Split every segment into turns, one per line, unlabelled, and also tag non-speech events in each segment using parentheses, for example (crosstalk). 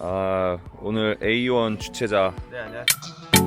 아, 오늘 A1 주최자.
네,
안녕하세요.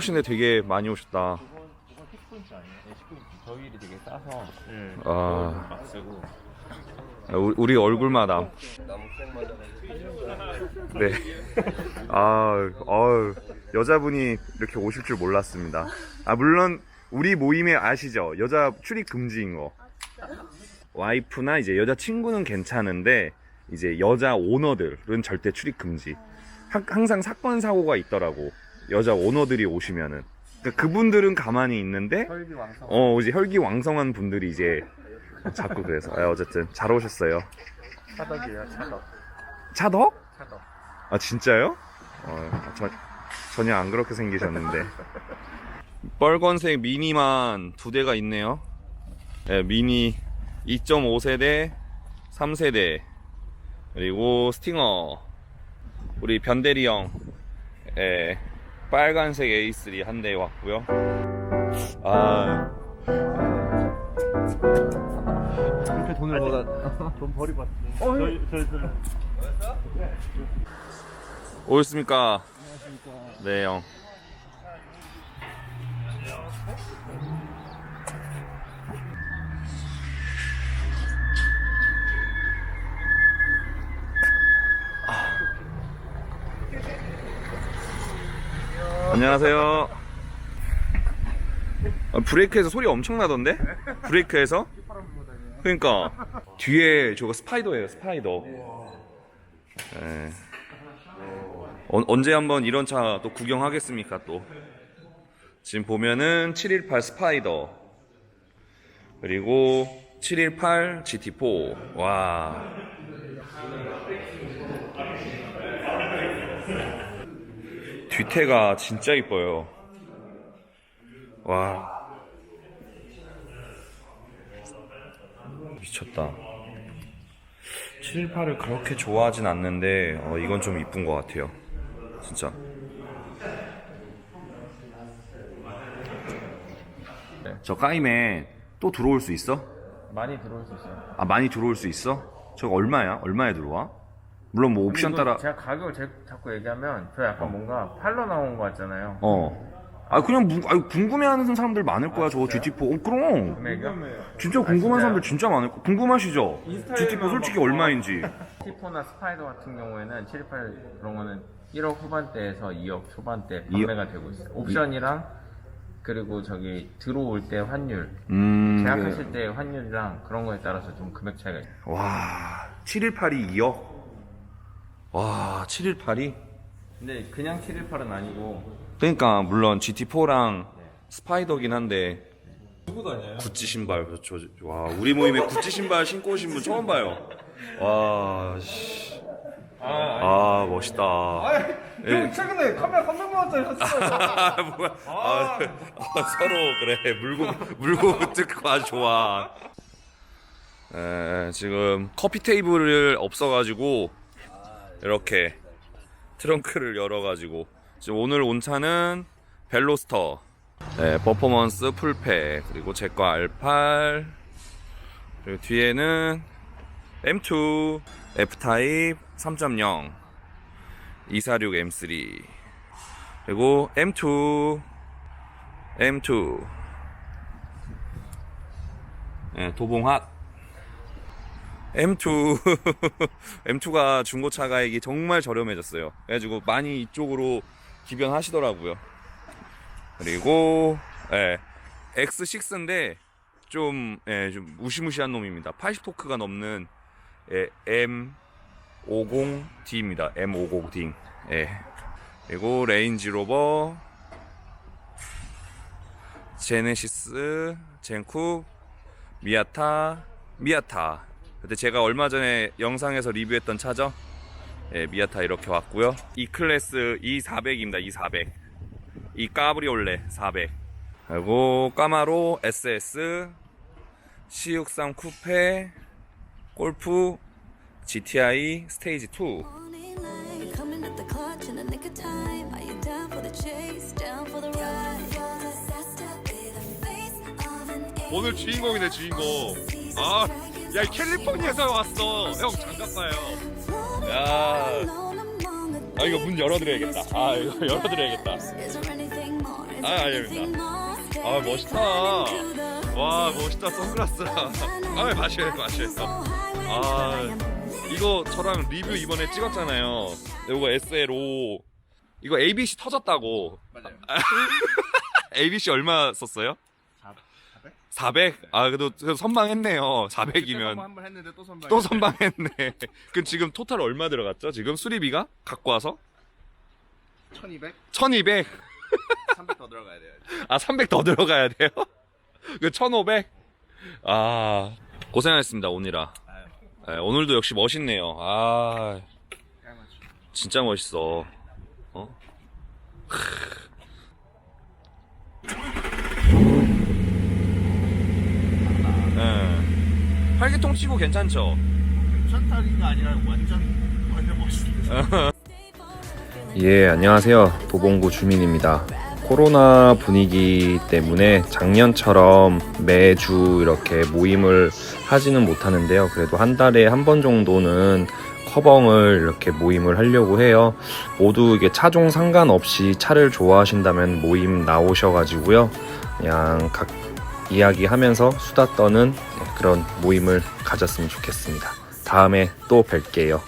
7시인데 되게 많이 오셨다.
이건 10분치 아니에요? 10분 저희일이 되게 싸서 아.
아
막 쓰고
우리, 우리 얼굴마다. 네. 아, 어, 여자분이 이렇게 오실 줄 몰랐습니다. 아, 물론 우리 모임에 아시죠? 여자 출입 금지인 거. 와이프나 이제 여자 친구는 괜찮은데 이제 여자 오너들은 절대 출입 금지. 항상 사건 사고가 있더라고. 여자 오너들이 오시면은. 그러니까 그분들은 가만히 있는데
혈기 왕성.
어 이제 혈기왕성한 분들이 이제 자꾸 그래서 아, 어쨌든 잘 오셨어요.
차덕이에요 차덕.
차덕?
차덕.
아 진짜요? 어, 저, 전혀 안 그렇게 생기셨는데 빨간색 미니만 두 대가 있네요 네, 미니 2.5세대 3세대 그리고 스팅어 우리 변대리 형 예, 빨간색 A3 한 대 왔고요 아
그렇게 돈을 벌어. 돈 버리고 왔어. 저희 저희 저희.
오셨습니까? 네, 형. 안녕하세요. 아, 브레이크에서 소리 엄청 나던데? 브레이크에서? 그러니까 뒤에 저거 스파이더예요, 스파이더. 네. 어, 언제 한번 이런 차 또 구경하겠습니까 또 지금 보면은 718 스파이더 그리고 718 GT4 와 뒤태가 진짜 이뻐요 와 미쳤다 718을 그렇게 좋아하진 않는데 어, 이건 좀 이쁜 것 같아요 진짜
네.
저 까임에 또 들어올 수 있어?
많이 들어올 수 있어요.
아 많이 들어올 수 있어? 저거 얼마야? 얼마에 들어와? 물론 뭐 옵션 따라
제가 가격을 제, 자꾸 얘기하면 저 약간 뭔가 팔로 나온 거 같잖아요.
어. 아 그냥 무, 아니, 궁금해하는 사람들 많을 거야 저거 GT4 어 그럼
금액이요?
진짜 궁금한
진짜요?
사람들 진짜 많을 거 궁금하시죠? GT4 솔직히 얼마인지 (laughs)
티포나 스파이더 같은 경우에는 718 그런 거는 1억 후반대에서 2억 초반대 판매가 되고 있어요. 옵션이랑 그리고 저기 들어올 때 환율,
음
계약하실 때 환율이랑 그런 거에 따라서 좀 금액 차이가 있어요.
와 718이 2억 와 718이?
근데 그냥 718은 아니고.
그러니까 물론 GT4랑 스파이더긴 한데 구찌 신발. 저, 저- 와 우리 모임에 구찌 신발 신고 오신 분 처음 봐요. 와 씨. 아, 멋있다. 예.
최근에 카메라 300만원짜리 샀어요. (laughs)
아 뭐야. 아, 아, 서로 그래. 물고 물고 뜯고 아주 좋아. 에, 지금 커피 테이블을 없어가지고 이렇게 트렁크를 열어가지고. 지금 오늘 온 차는 벨로스터. 네, 퍼포먼스 풀팩 그리고 제거 R8 그리고 뒤에는 M2 F타입 3.0 246 M3 그리고 M2 M2 네, 도봉핫 M2 (laughs) M2가 중고차 가액이 정말 저렴해졌어요. 그래가지고 많이 이쪽으로 기변하시더라고요. 그리고 예, X6인데 좀, 예, 좀 무시무시한 놈입니다. 80토크가 넘는 예, M50D입니다. M50D 예. 그리고 레인지로버 제네시스 젠쿱 미아타 미아타 그때 제가 얼마 전에 영상에서 리뷰했던 차죠 예, 미아타 이렇게 왔고요 이 클래스 E400입니다 E400 이 까브리올레 400 그리고 까마로 SS C63 쿠페 골프 GTI 스테이지 2
Morning light, coming at the clutch in the nick of time. Are you down for the chase? Down for the ride? Disaster, be the face of an
오늘 주인공이네 주인공 아, 야 캘리포니아에서 왔어. 형 장갑 봐요. 야. 아 이거 문 열어드려야겠다. 아 이거 (laughs) 열어드려야겠다. 아, 아닙니다. 아 멋있다. 와 멋있다 선글라스 아 마셔요 마셔요. 아 이거 저랑 리뷰 이번에 찍었잖아요. 이거 SL5 이거 ABC 터졌다고.
맞아요. (laughs)
ABC 얼마 썼어요? 400? 아 그래도 그래도 선방했네요 400이면
한번 했는데 또 선발.
또 선방했네 (laughs) 그럼 지금 토탈 얼마 들어갔죠? 지금 수리비가? 갖고 와서?
1200?
1200
300 더 들어가야 돼요.
아, 300 더 들어가야 돼요? (laughs) 그 1500? 아, 고생하셨습니다, 오늘아. 예, 오늘도 역시 멋있네요. 아, 진짜 멋있어. 어? 예. 활기통 치고 괜찮죠?
션타리가 아니라 완전 완전 멋있어. (laughs)
예, 안녕하세요. 도봉구 주민입니다. 코로나 분위기 때문에 작년처럼 매주 이렇게 모임을 하지는 못하는데요. 그래도 한 달에 한 번 정도는 커벙을 이렇게 모임을 하려고 해요. 모두 이게 차종 상관없이 차를 좋아하신다면 모임 나오셔가지고요. 그냥 각 이야기하면서 수다 떠는 그런 모임을 가졌으면 좋겠습니다. 다음에 또 뵐게요.